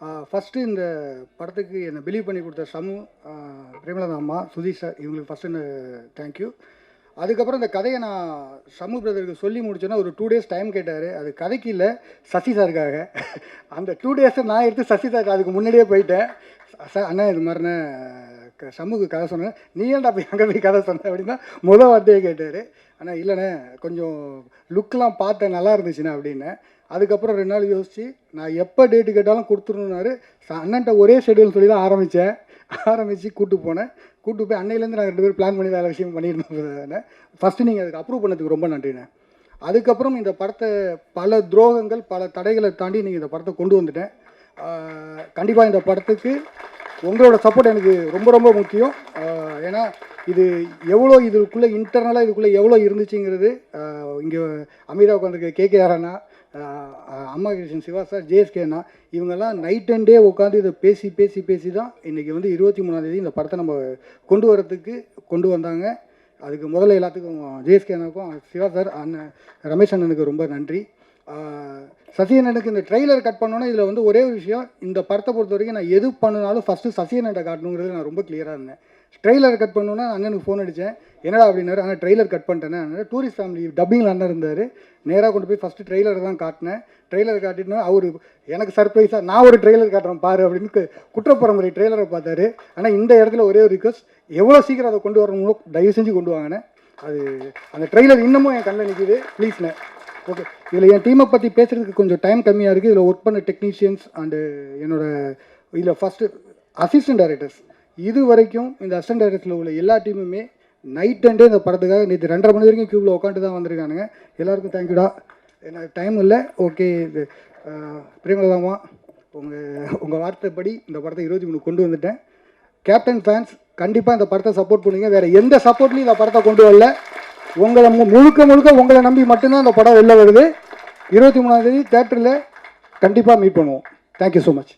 First இந்த படத்துக்கு என்னை பிலீவ் பண்ணி கொடுத்த சமு பிரேமலதா அம்மா சுதீஷ் சார் இவங்களுக்கு ஃபஸ்ட்டு தேங்க்யூ அதுக்கப்புறம் இந்த கதையை நான் சமு பிரதருக்கு சொல்லி முடிச்சோன்னா ஒரு டூ டேஸ் டைம் கேட்டார். அது கதைக்கு இல்லை சசி சாருக்காக. அந்த டூ டேஸை நான் எடுத்து சசி சாருக்கு அதுக்கு முன்னாடியே போயிட்டேன். சார் அண்ணா இது மாதிரிண்ணே க- சமூக கதை சொன்னேன். நீ ஏன்டா போய் அங்கே போய் கதை சொன்ன? அப்படின்னா முதல் வார்த்தையே கேட்டார். ஆனால் இல்லைண்ணே கொஞ்சம் லுக்கெலாம் பார்த்தேன் நல்லா இருந்துச்சுண்ணே அப்படின்னு. அதுக்கப்புறம் ரெண்டு நாள் யோசிச்சு நான் எப்போ டேட்டு கேட்டாலும் கொடுத்துருனாரு அண்ணன்ட்ட ஒரே ஷெடியூல் சொல்லி தான் ஆரம்பித்தேன் ஆரம்பித்து கூட்டு போனேன். கூட்டு போய் அன்னையிலேருந்து நாங்கள் ரெண்டு பேரும் பிளான் பண்ணி வேலை விஷயம் பண்ணியிருந்தோம் ஃபஸ்ட்டு நீங்கள் அதுக்கு அப்ரூவ் பண்ணதுக்கு ரொம்ப நன்றிண்ணே. அதுக்கப்புறம் இந்த படத்தை பல துரோகங்கள் பல தடைகளை தாண்டி நீங்கள் இந்த படத்தை கொண்டு வந்துட்டேன். கண்டிப்பாக இந்த படத்துக்கு உங்களோட சப்போர்ட் எனக்கு ரொம்ப ரொம்ப முக்கியம். ஏன்னா இது எவ்வளோ இதுக்குள்ளே இன்டர்னலாக இதுக்குள்ளே எவ்வளோ இருந்துச்சுங்கிறது இங்கே அமிதா உட்காந்துருக்க கேகேஆர் அண்ணா அம்மா கிருஷ்ணன் சிவா சார் ஜேஎஸ்கே அண்ணா இவங்கெல்லாம் நைட் அண்ட் டே உட்காந்து இதை பேசி பேசி பேசி தான் இன்றைக்கி வந்து இருபத்தி மூணாந்தேதி இந்த படத்தை நம்ம கொண்டு வரதுக்கு கொண்டு வந்தாங்க. அதுக்கு முதல்ல எல்லாத்துக்கும் ஜேஎஸ்கே அண்ணாக்கும் சிவா சார் அண்ணன் ரமேஷ் அண்ணனுக்கு ரொம்ப நன்றி. சசியனனுக்கு இந்த ட்ரெய்லர் கட் பண்ணோன்னா இதில் வந்து ஒரே ஒரு விஷயம் இந்த படத்தை பொறுத்த வரைக்கும் நான் எது பண்ணினாலும் ஃபஸ்ட்டு சசி காட்டணுங்கிறது நான் ரொம்ப கிளியராக இருந்தேன். ட்ரெய்லர் கட் பண்ணுன்னா அண்ணனுக்கு ஃபோன் அடித்தேன் என்னடா அப்படின்னாரு ஆனால் ட்ரெய்லர் கட் பண்ணிட்டேனே டூரிஸ்ட் ஃபேமிலி டப்பிங்கில் அண்ணன் இருந்தார். நேராக கொண்டு போய் ஃபஸ்ட்டு ட்ரெய்லர் தான் காட்டினேன். ட்ரெய்லர் காட்டினா அவர் எனக்கு சர்ப்ரைஸாக நான் ஒரு ட்ரெய்லர் காட்டுறேன் பாரு அப்படின்னு குற்றப்பரம்பரை ட்ரெய்லரை பார்த்தாரு. ஆனால் இந்த இடத்துல ஒரே ஒரு ரிக்வஸ்ட் எவ்வளோ சீக்கிரம் அதை கொண்டு வரணுமோ தயவு செஞ்சு கொண்டு வாங்கினேன். அது அந்த ட்ரெய்லர் இன்னமும் என் கண்ணில் நிற்கிது ப்ளீஸ்ண்ணே ஓகே இதில் என் டீமை பற்றி பேசுகிறதுக்கு கொஞ்சம் டைம் கம்மியாக இருக்குது இதில் ஒர்க் பண்ண டெக்னீஷியன்ஸ் அண்டு என்னோடய இதில் ஃபஸ்ட்டு அசிஸ்டன்ட் டைரக்டர்ஸ் இது வரைக்கும் இந்த அசிஸ்டன்ட் டைரக்டர்ஸில் உள்ள எல்லா டீமுமே நைட் அண்டே இந்த படத்துக்காக நேற்று ரெண்டரை மணி வரைக்கும் க்யூவில் உட்காந்து தான் வந்திருக்கானுங்க. எல்லாருக்கும் தேங்க்யூடா எனக்கு டைம் இல்லை. ஓகே இது பிரேமலதாமா உங்கள் உங்கள் வார்த்தைப்படி இந்த படத்தை இருபத்தி மூணு கொண்டு வந்துட்டேன். கேப்டன் ஃபேன்ஸ் கண்டிப்பாக இந்த படத்தை சப்போர்ட் பண்ணுங்க. வேறு எந்த சப்போர்ட்லையும் இந்த படத்தை கொண்டு வரல. உங்களை மு- முழுக்க முழுக்க உங்களை நம்பி மட்டும்தான் இந்த படம் வெளில வருது. இருபத்தி மூணாந்தேதி தேட்டரில் கண்டிப்பாக மீட் பண்ணுவோம். Thank you so much